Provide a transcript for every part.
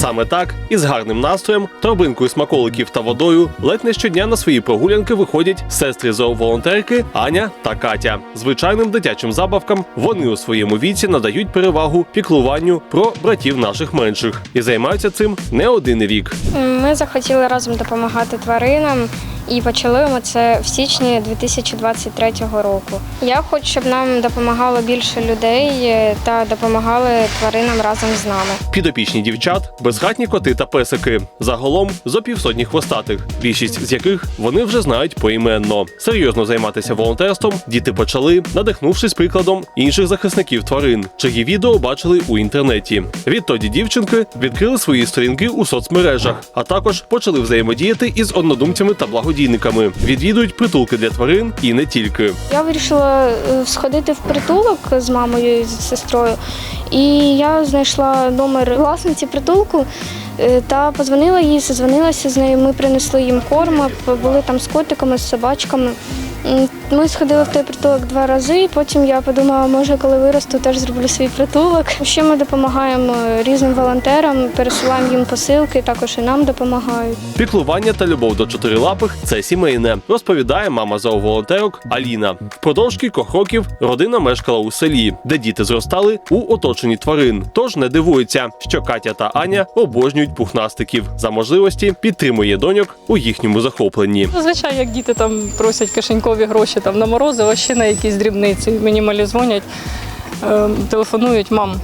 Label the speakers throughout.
Speaker 1: Саме так, із гарним настроєм, торбинкою смаколиків та водою, ледь не щодня на свої прогулянки виходять сестри зооволонтерки Аня та Катя. Звичайним дитячим забавкам вони у своєму віці надають перевагу піклуванню про братів наших менших і займаються цим не один рік.
Speaker 2: Ми захотіли разом допомагати тваринам і почали ми це в січні 2023 року. Я хочу, щоб нам допомагало більше людей е, та допомагали тваринам разом з нами.
Speaker 1: Підопічні дівчат, безхатні коти та песики. Загалом зо півсотні хвостатих, більшість з яких вони вже знають поіменно. Серйозно займатися волонтерством діти почали, надихнувшись прикладом інших захисників тварин, чиї відео бачили у інтернеті. Відтоді дівчинки відкрили свої сторінки у соцмережах, а також почали взаємодіяти із однодумцями та благодійниками. Відвідують притулки для тварин і не тільки.
Speaker 2: Я вирішила е, сходити в притулок з мамою і з сестрою, і я знайшла номер власниці притулку е, та позвонила їй, созвонилася з нею. Ми принесли їм корм, були там з котиками, з собачками. Ми сходили в той притулок два рази. Потім я подумала, може, коли виросту, теж зроблю свій притулок. Ще ми допомагаємо різним волонтерам, пересилаємо їм посилки, також і нам допомагають.
Speaker 1: Піклування та любов до чотирилапих це сімейне, розповідає мама зооволонтерок Аліна. Впродовж кількох років родина мешкала у селі, де діти зростали у оточенні тварин. Тож не дивується, що Катя та Аня обожнюють пухнастиків за можливості підтримує доньок у їхньому захопленні.
Speaker 3: Зазвичай, як діти там просять кишенькові гроші там на морозиво, ще на якісь дрібниці. Мені малі дзвонять, е, телефонують, мам.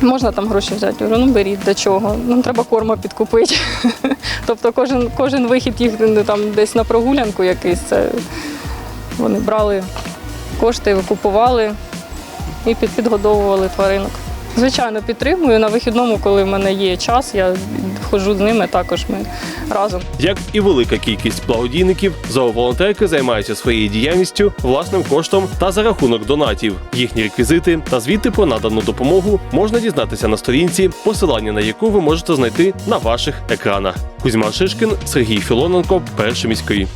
Speaker 3: Можна там гроші взяти? Я говорю, ну беріть до чого. Нам треба корма підкупити. тобто кожен, кожен вихід їх ну, там десь на прогулянку якийсь, це вони брали кошти, купували і під, підгодовували тваринок. Звичайно, підтримую. На вихідному, коли в мене є час, я ходжу з ними також ми разом.
Speaker 1: Як і велика кількість благодійників, зооволонтерки займаються своєю діяльністю власним коштом та за рахунок донатів. Їхні реквізити та звіти про надану допомогу можна дізнатися на сторінці, посилання на яку ви можете знайти на ваших екранах. Кузьма Шишкін, Сергій Філоненко, перший міський.